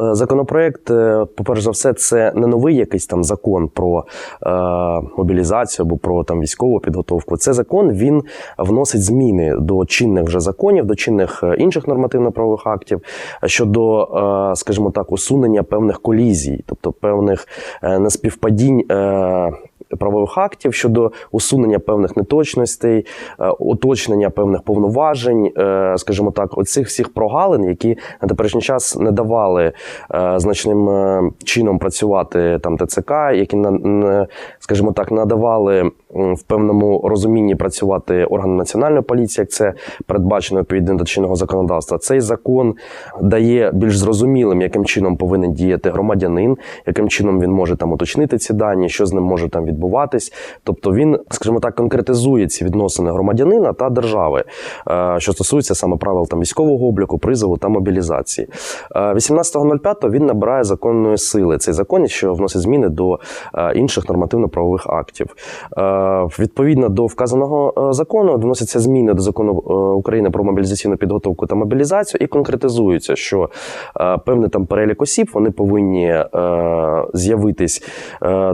Е, Законопроект, е, по-перше за все, це не новий якийсь там закон про е, мобілізацію або про там військову підготовку. Це закон він вносить зміни до чинних вже законів, до чинних е, інших нормативно-правових актів щодо, е, скажімо так, усунення певних колізій, тобто певних неспівпадінь. Е, Правових актів щодо усунення певних неточностей, е, уточнення певних повноважень, е, скажімо так, оцих всіх прогалин, які на теперішній час не давали е, значним чином працювати там ТЦК, які скажімо так, надавали в певному розумінні працювати органи національної поліції, як це передбачено відповідно до чинного законодавства. Цей закон дає більш зрозумілим, яким чином повинен діяти громадянин, яким чином він може там уточнити ці дані, що з ним може там відбуватись. Тобто він, скажімо так, конкретизує ці відносини громадянина та держави, е, що стосується саме правил там військового обліку, призову та мобілізації. Е, 18.05 він набирає законної сили. Цей закон, що вносить зміни до е, інших нормативно-правових актів. Е, Відповідно до вказаного е, закону вносяться зміни до закону е, України про мобілізаційну підготовку та мобілізацію і конкретизується, що певний там перелік осіб вони повинні з'явитись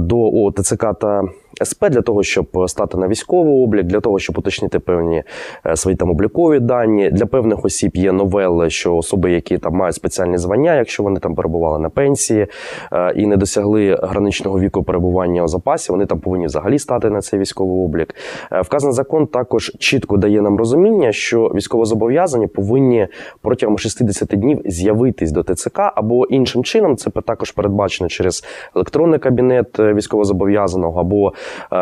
до ОТЦК та СП для того, щоб стати на військовий облік, для того, щоб уточнити певні е, свої там облікові дані. Для певних осіб є новели, що особи, які там мають спеціальні звання, якщо вони там перебували на пенсії е, і не досягли граничного віку перебування у запасі, вони там повинні взагалі стати на цей військовий облік. Е, Вказаний закон також чітко дає нам розуміння, що військовозобов'язані повинні протягом 60 днів з'явитись до ТЦК або іншим чином. Це також передбачено через електронний кабінет е, військовозобов'язаного або е,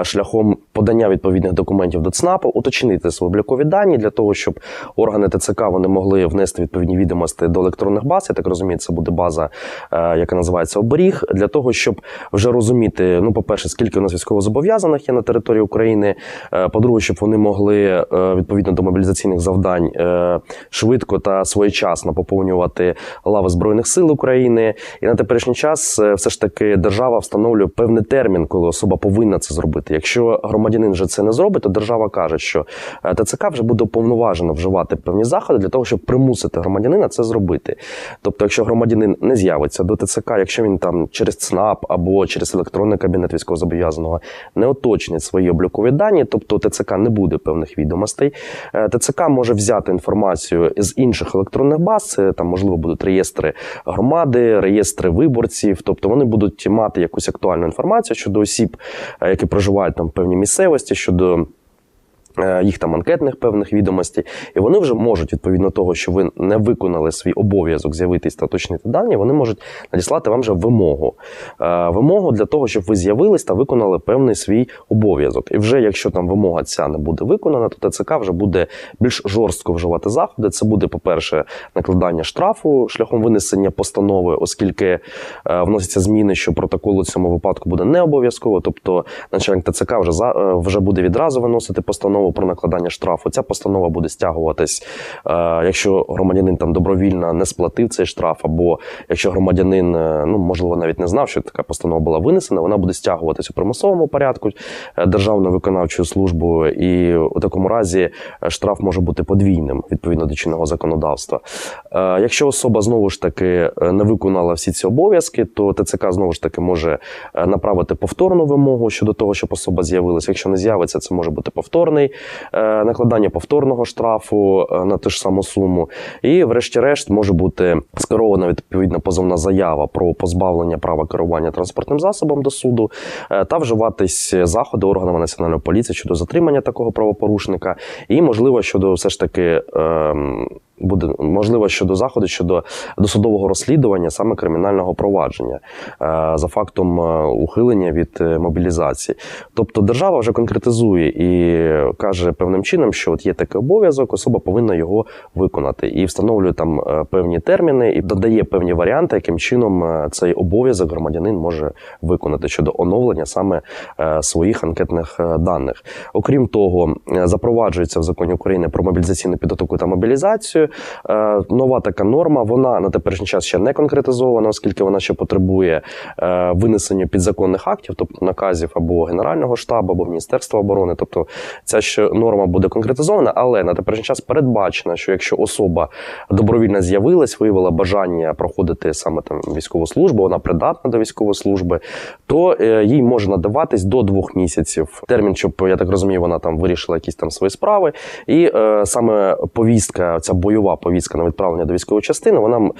шляхом подання відповідних документів до ЦНАПу, уточнити свої облікові дані для того, щоб органи ТЦК вони могли внести відповідні відомості до електронних баз. Я так розумію, це буде база, е, яка називається оберіг, для того, щоб вже розуміти, ну, по-перше, скільки у нас військовозобов'язаних є на території України. е, По-друге, щоб вони могли е, відповідно до мобілізаційних завдань е, швидко та своєчасно поповнювати лави збройних сил України. І на теперішній час е, все ж таки держава встановлює певний термін, коли особа повинна це зробити. Якщо громадянин вже це не зробить, то держава каже, що е, ТЦК вже буде уповноважено вживати певні заходи для того, щоб примусити громадянина це зробити. Тобто, якщо громадянин не з'явиться до ТЦК, якщо він там через ЦНАП або через електронний кабінет військовозобов'язаного не уточнить свої облікові дані, тобто ТЦК не буде певних відомостей. Е, ТЦК може взяти інформацію з інших електронних баз. Там можливо будуть реєстри громади, реєстри виборців. Тобто вони будуть мати якусь актуальну інформацію щодо осіб, е, які проживають там в певній місцевості, щодо. Е, Їх там анкетних певних відомостей, і вони вже можуть, відповідно того, що ви не виконали свій обов'язок з'явитись та уточнити дані, вони можуть надіслати вам вже вимогу. Е, Вимогу для того, щоб ви з'явились та виконали певний свій обов'язок. І вже якщо там вимога ця не буде виконана, то ТЦК вже буде більш жорстко вживати заходи. Це буде, по-перше, накладання штрафу шляхом винесення постанови, оскільки е, вносяться зміни, що протокол у цьому випадку буде не обов'язково. Тобто начальник ТЦК вже вже буде відразу виносити постанову про накладання штрафу. Ця постанова буде стягуватись, е, якщо громадянин там добровільно не сплатив цей штраф, або якщо громадянин е, ну можливо навіть не знав, що така постанова була винесена, вона буде стягуватись у примусовому порядку е, державною виконавчою службою, і у такому разі штраф може бути подвійним відповідно до чинного законодавства. Якщо особа знову ж таки не виконала всі ці обов'язки, то ТЦК знову ж таки може направити повторну вимогу щодо того, щоб особа з'явилася. Якщо не з'явиться, це може бути повторний накладання повторного штрафу е, на ту ж саму суму. І, врешті-решт, може бути скерована відповідна позовна заява про позбавлення права керування транспортним засобом до суду е, та вживатись заходи органами національної поліції щодо затримання такого правопорушника, і можливо щодо все ж таки. Буде можливо щодо заходу щодо досудового розслідування саме кримінального провадження е, за фактом е, ухилення від е, мобілізації. Тобто держава вже конкретизує і каже певним чином, що от є такий обов'язок, особа повинна його виконати і встановлює там певні терміни і додає певні варіанти, яким чином цей обов'язок громадянин може виконати щодо оновлення саме своїх анкетних даних. Окрім того, запроваджується в законі України про мобілізаційну підготовку та мобілізацію. Е, нова така норма. Вона на теперішній час ще не конкретизована, оскільки вона ще потребує е, винесення підзаконних актів, тобто наказів або Генерального штабу, або Міністерства оборони. Тобто ця ще норма буде конкретизована, але на теперішній час передбачено, що якщо особа добровільно з'явилась, виявила бажання проходити саме там військову службу, вона придатна до військової служби, то е, їй може надаватись до двох місяців термін, щоб я так розумію, вона там вирішила якісь там свої справи. І е, саме повістка, ця бойова повістка на відправлення до військової частини, вона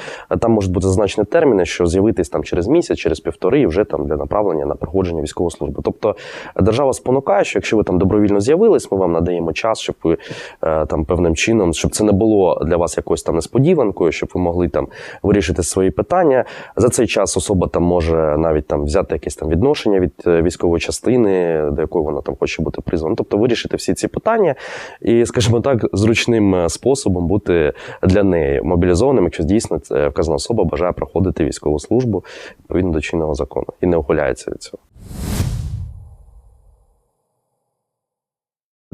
там можуть бути зазначені терміни, що з'явитись там через місяць, через півтори, і вже там для направлення на проходження військової служби. Тобто держава спонукає, що якщо ви там добровільно з'явились, ми вам надаємо час, щоб ви е, там певним чином, щоб це не було для вас якоюсь там несподіванкою, щоб ви могли там вирішити свої питання. За цей час особа там може навіть там взяти якесь там відношення від е, військової частини, до якої вона там хоче бути призвана. Тобто вирішити всі ці питання і, скажімо так, зручним е, способом бути для неї мобілізованим, якщо дійсно вказана особа бажає проходити військову службу відповідно до чинного закону і не ухиляється від цього.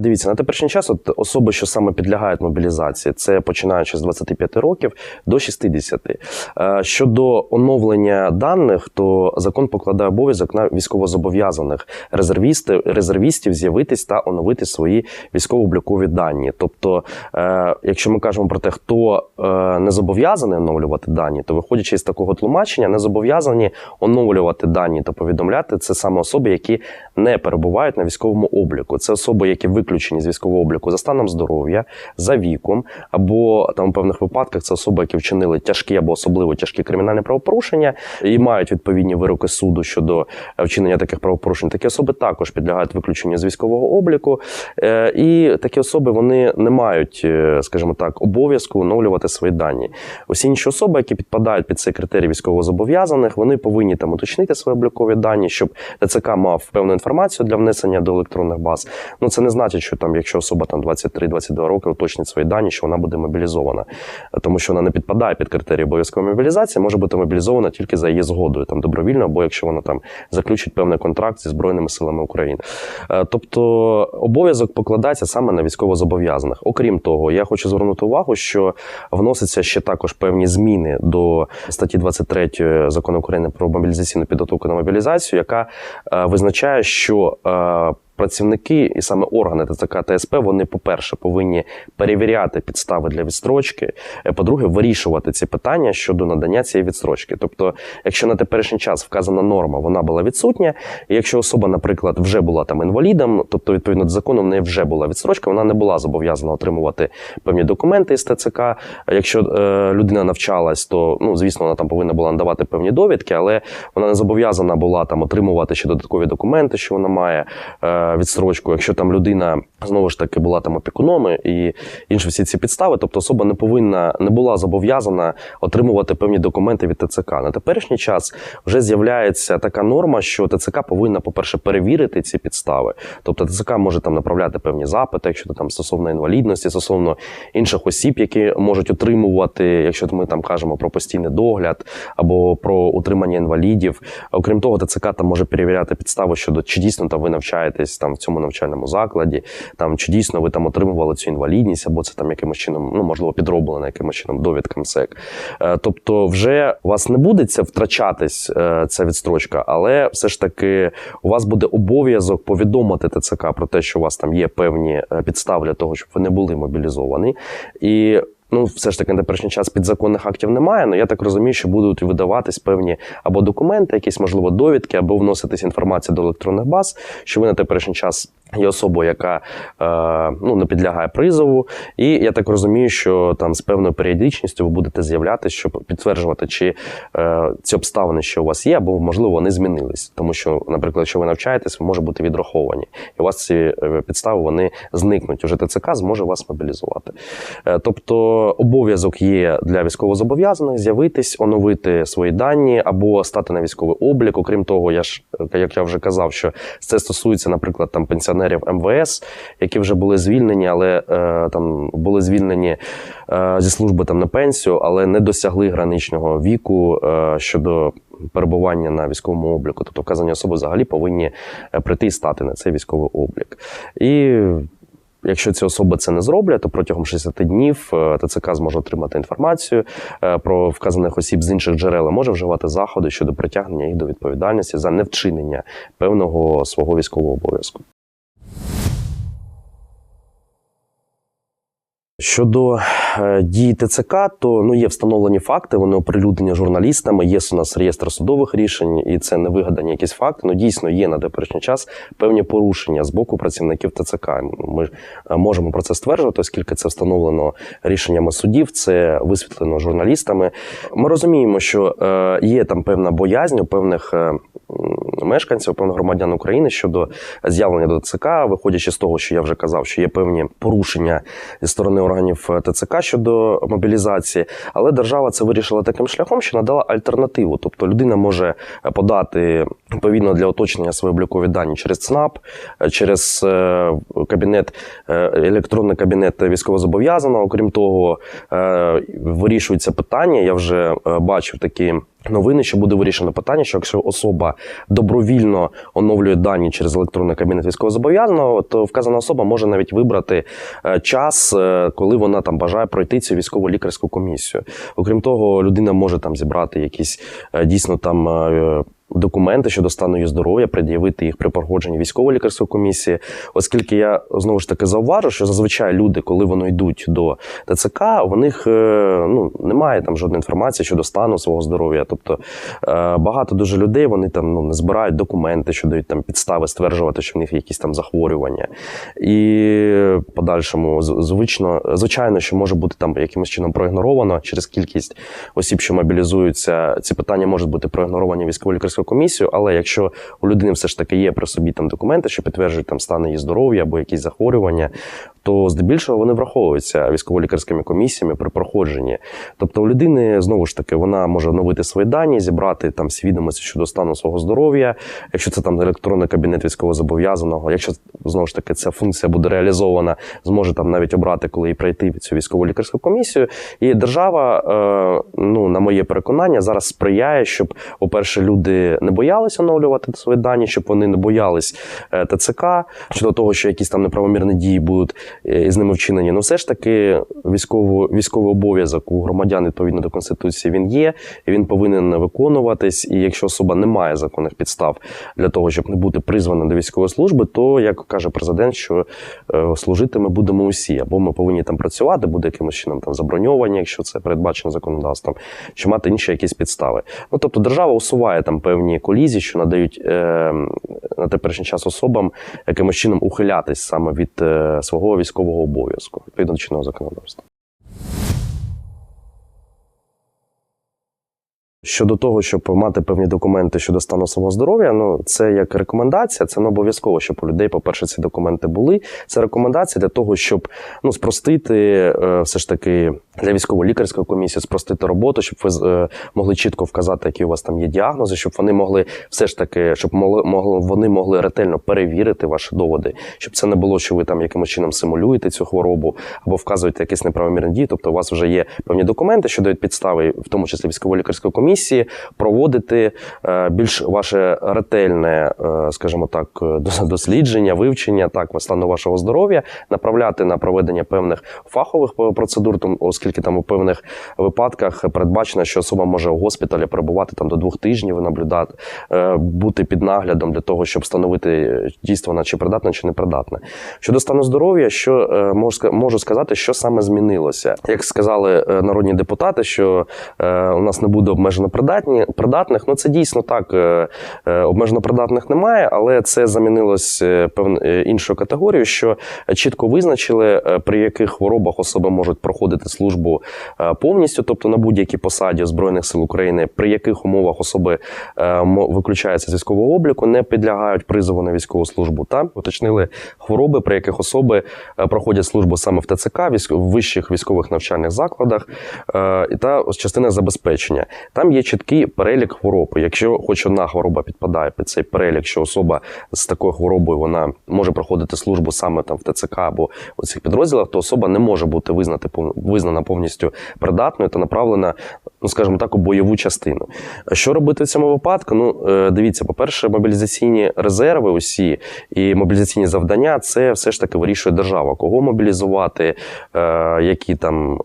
Дивіться, на теперішній час от особи, що саме підлягають мобілізації, це починаючи з 25 років до 60. Е, Щодо оновлення даних, то закон покладає обов'язок на військовозобов'язаних резервістів, резервістів з'явитись та оновити свої військово-облікові дані. Тобто, е, якщо ми кажемо про те, хто е, не зобов'язаний оновлювати дані, то виходячи з такого тлумачення, не зобов'язані оновлювати дані та повідомляти це саме особи, які не перебувають на військовому обліку. Це особи, які виключені з військового обліку за станом здоров'я, за віком, або там у певних випадках це особи, які вчинили тяжкі або особливо тяжкі кримінальні правопорушення і мають відповідні вироки суду щодо е, вчинення таких правопорушень. Такі особи також підлягають виключенню з військового обліку. Е, І такі особи вони не мають, е, скажімо так, обов'язку оновлювати свої дані. Усі інші особи, які підпадають під цей критерій військовозобов'язаних, вони повинні там уточнити свої облікові дані, щоб ТЦК мав певну інформацію для внесення до електронних баз. Ну це не значить, що там, якщо особа там 23-22 роки уточнить свої дані, що вона буде мобілізована, тому що вона не підпадає під критерії обов'язкової мобілізації, може бути мобілізована тільки за її згодою, там добровільно, або якщо вона там заключить певний контракт зі збройними силами України. Е, Тобто обов'язок покладається саме на військовозобов'язаних. Окрім того, я хочу звернути увагу, що вносяться ще також певні зміни до статті 23 закону України про мобілізаційну підготовку на мобілізацію, яка е, визначає, що е, Працівники і саме органи ТЦК та СП, вони, по-перше, повинні перевіряти підстави для відстрочки. е, По-друге, вирішувати ці питання щодо надання цієї відстрочки. Тобто, якщо на теперішній час вказана норма, вона була відсутня, і якщо особа, наприклад, вже була там інвалідом, тобто відповідно до закону в неї вже була відстрочка, вона не була зобов'язана отримувати певні документи з ТЦК. Якщо е, людина навчалась, то ну звісно вона там повинна була надавати певні довідки, але вона не зобов'язана була там отримувати ще додаткові документи, що вона має е, відстрочку. Якщо там людина знову ж таки була там опікуном і інші всі ці підстави, тобто особа не повинна не була зобов'язана отримувати певні документи від ТЦК. На теперішній час вже з'являється така норма, що ТЦК повинна, по-перше, перевірити ці підстави. Тобто ТЦК може там направляти певні запити, якщо там стосовно інвалідності, стосовно інших осіб, які можуть отримувати, якщо ми там кажемо про постійний догляд або про утримання інвалідів. Окрім того, ТЦК там може перевіряти підстави щодо чи дійсно там ви навчаєтесь там в цьому навчальному закладі, там чи дійсно ви там отримували цю інвалідність, або це там якимось чином, ну можливо, підроблено якимось чином довідка МСЕК. Е, Тобто, вже у вас не буде це втрачатись е, ця відстрочка, але все ж таки у вас буде обов'язок повідомити ТЦК про те, що у вас там є певні е, підстави для того, щоб ви не були мобілізовані. І Ну, все ж таки, на перший час підзаконних актів немає. але я так розумію, що будуть видаватись певні або документи, якісь можливо довідки, або вноситись інформація до електронних баз, що ви на теперішній час є особою, яка е, ну не підлягає призову. І я так розумію, що там з певною періодичністю ви будете з'являтися, щоб підтверджувати, чи е, ці обставини, що у вас є, або можливо вони змінились. Тому що, наприклад, якщо ви навчаєтесь, ви може бути відраховані, і у вас ці е, підстави вони зникнуть. Уже ТЦК зможе вас мобілізувати. Тобто обов'язок є для військовозобов'язаних з'явитись, оновити свої дані або стати на військовий облік. Окрім того, я ж як я вже казав, що це стосується, наприклад, там пенсіонерів МВС, які вже були звільнені, але е, там були звільнені е, зі служби там на пенсію, але не досягли граничного віку е, щодо. Перебування на військовому обліку, тобто вказані особи взагалі повинні прийти і стати на цей військовий облік. І Якщо ці особи це не зроблять, то протягом 60 днів ТЦК зможе отримати інформацію про вказаних осіб з інших джерел, і може вживати заходи щодо притягнення їх до відповідальності за невчинення певного свого військового обов'язку. Щодо е, дій ТЦК, то ну є встановлені факти, вони оприлюднені журналістами. Є у нас реєстр судових рішень, і це не вигадані якісь факти. Ну дійсно є на теперішній час певні порушення з боку працівників ТЦК. Ми е, можемо про це стверджувати, оскільки це встановлено рішеннями судів, це висвітлено журналістами. Ми розуміємо, що е, є там певна боязнь у певних. Мешканців, певних громадян України щодо з'явлення до ТЦК, виходячи з того, що я вже казав, що є певні порушення зі сторони органів е, ТЦК щодо мобілізації, але держава це вирішила таким шляхом, що надала альтернативу. Тобто людина може подати відповідно для уточнення свої облікові дані через ЦНАП, е, через е, кабінет, е, електронний кабінет військовозобов'язаного. Окрім того, вирішується питання. Я вже бачив такі. Новини, що буде вирішено питання, що якщо особа добровільно оновлює дані через електронний кабінет військовозобов'язаного, то вказана особа може навіть вибрати час, коли вона там бажає пройти цю військово лікарську комісію. Окрім того, людина може там зібрати якісь дійсно там. Документи щодо стану її здоров'я, пред'явити їх при проходженні військово-лікарської комісії, оскільки я знову ж таки зауважу, що зазвичай люди, коли вони йдуть до ТЦК, у них е, ну немає там жодної інформації щодо стану свого здоров'я. Тобто е, багато дуже людей вони там ну не збирають документи, що дають там підстави стверджувати, що в них якісь там захворювання, і подальшому звично, звичайно, що може бути там якимось чином проігноровано через кількість осіб, що мобілізуються. Ці питання можуть бути проігноровані військово-лікарською комісією, але якщо у людини все ж таки є при собі там документи, що підтверджують там стан її здоров'я або якісь захворювання, то здебільшого вони враховуються військово-лікарськими комісіями при проходженні. Тобто у людини знову ж таки вона може оновити свої дані, зібрати там свідомості щодо стану свого здоров'я, якщо це там електронний кабінет військовозобов'язаного, якщо знову ж таки ця функція буде реалізована, зможе там навіть обрати, коли і пройти цю військово-лікарську комісію. І держава, е, ну на моє переконання, зараз сприяє, щоб, по-перше, люди не боялись оновлювати свої дані, щоб вони не боялись е, ТЦК щодо того, що якісь там неправомірні дії будуть із ними вчинені. Ну, все ж таки, військово, військовий обов'язок у громадян відповідно до конституції він є, він повинен виконуватись. І якщо особа не має законних підстав для того, щоб не бути призвана до військової служби, то як каже президент, що е, служити ми будемо усі, або ми повинні там працювати, буде якимось чином там заброньовані, якщо це передбачено законодавством, чи мати інші якісь підстави. Ну тобто держава усуває там певні колізії, що надають е, на теперішній час особам якимось чином ухилятись саме від е, свого військового обов'язку відповідно до чинного законодавства. Щодо того, щоб мати певні документи щодо стану свого здоров'я, ну це як рекомендація, це не обов'язково, щоб у людей, по-перше, ці документи були. Це рекомендація для того, щоб ну спростити е, все ж таки для військово-лікарської комісії, спростити роботу, щоб ви е, могли чітко вказати, які у вас там є діагнози, щоб вони могли все ж таки, щоб могли, вони могли ретельно перевірити ваші доводи, щоб це не було, що ви там якимось чином симулюєте цю хворобу або вказуєте якісь неправомірні дії. Тобто, у вас вже є певні документи, що дають підстави, в тому числі військово-лікарської комісії, проводити е, більш ваше ретельне, е, скажімо так, е, дослідження, вивчення так стану вашого здоров'я, направляти на проведення певних фахових процедур, оскільки там у певних випадках передбачено, що особа може у госпіталі перебувати там до двох тижнів, наблюдати, е, бути під наглядом для того, щоб встановити дійсно вона чи придатна, чи не придатна. Щодо стану здоров'я, що можу ска- можу сказати, що саме змінилося, як сказали народні депутати, що у нас не буде обмежено придатні придатних. Ну це дійсно так. е, е, Обмежено придатних немає, але це замінилось е, певн- е, іншою категорією, що чітко визначили, при яких хворобах особи можуть проходити службу повністю, тобто на будь-якій посаді Збройних сил України, при яких умовах особи виключаються з військового обліку, не підлягають призову на військову службу. Та уточнили хвороби, при яких особи проходять службу саме в ТЦК, в вищих військових навчальних закладах та частина забезпечення. Там є чіткий перелік хвороб. Якщо хоч одна хвороба підпадає під цей перелік, що особа з такою хворобою вона може проходити службу саме там в ТЦК або у цих підрозділах, то особа не може бути визнати визнана повністю придатною та направлена ну скажімо так, у бойову частину. Що робити в цьому випадку? Ну, е, дивіться, по-перше, мобілізаційні резерви, усі і мобілізаційні завдання це все ж таки вирішує держава. Кого мобілізувати, е, які там е,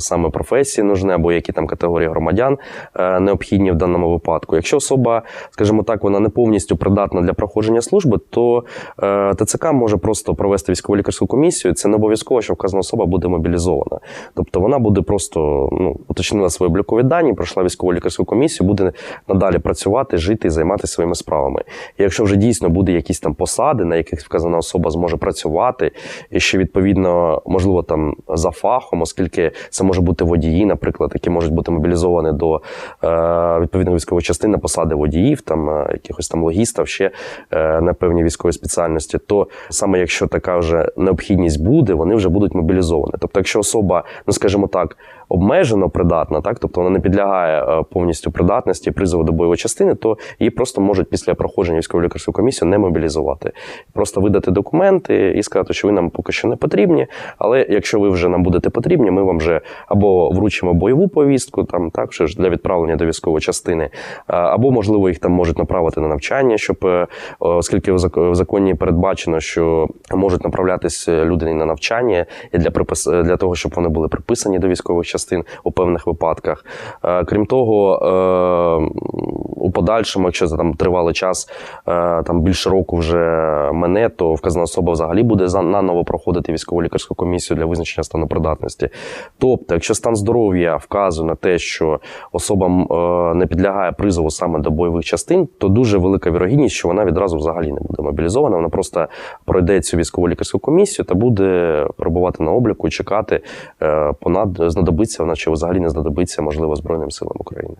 саме професії нужні, або які там категорії громадян е, необхідні в даному випадку. Якщо особа, скажімо так, вона не повністю придатна для проходження служби, то е, ТЦК може просто провести військово лікарську комісію. Це не обов'язково, що вказана особа буде мобілізована. Тобто вона буде просто ну, уточнила свої облікові дані, пройшла військово лікарську комісію, буде надалі працювати, жити і займатися своїми справами. І якщо вже дійсно буде якісь там посади, на яких вказана особа зможе працювати, і ще відповідно, можливо, там за фахом, оскільки це може бути водії, наприклад, які можуть бути мобілізовані до е, відповідної військової частини посади водіїв, там е, якихось там логістів, ще е, на певні військові спеціальності, то саме якщо така вже необхідність буде, вони вже будуть мобілізовані. Тобто, якщо особа, ну скажімо так, обмежено придатна, так тобто вона не підлягає е, повністю придатності призову до бойової частини, то її просто можуть після проходження військової лікарської комісії не мобілізувати, просто видати документи і сказати, що ви нам поки що не потрібні. Але якщо ви вже нам будете потрібні, ми вам вже або вручимо бойову повістку, там так що ж для відправлення до військової частини, або можливо їх там можуть направити на навчання, щоб е, оскільки в законі передбачено, що можуть направлятись люди на навчання і для припис для того, щоб вони були приписані до військових частин у певних випадках. Е, Крім того, е, у подальшому, якщо за там тривалий час, е, там більше року вже мене, то вказана особа взагалі буде наново проходити військово лікарську комісію для визначення стану придатності. Тобто, якщо стан здоров'я вказує на те, що особа е, не підлягає призову саме до бойових частин, то дуже велика вірогідність, що вона відразу взагалі не буде мобілізована. Вона просто пройде цю військово лікарську комісію та буде перебувати на обліку і чекати понад знадобиться, вона чи взагалі не знадобиться, можливо, Збройним силам України.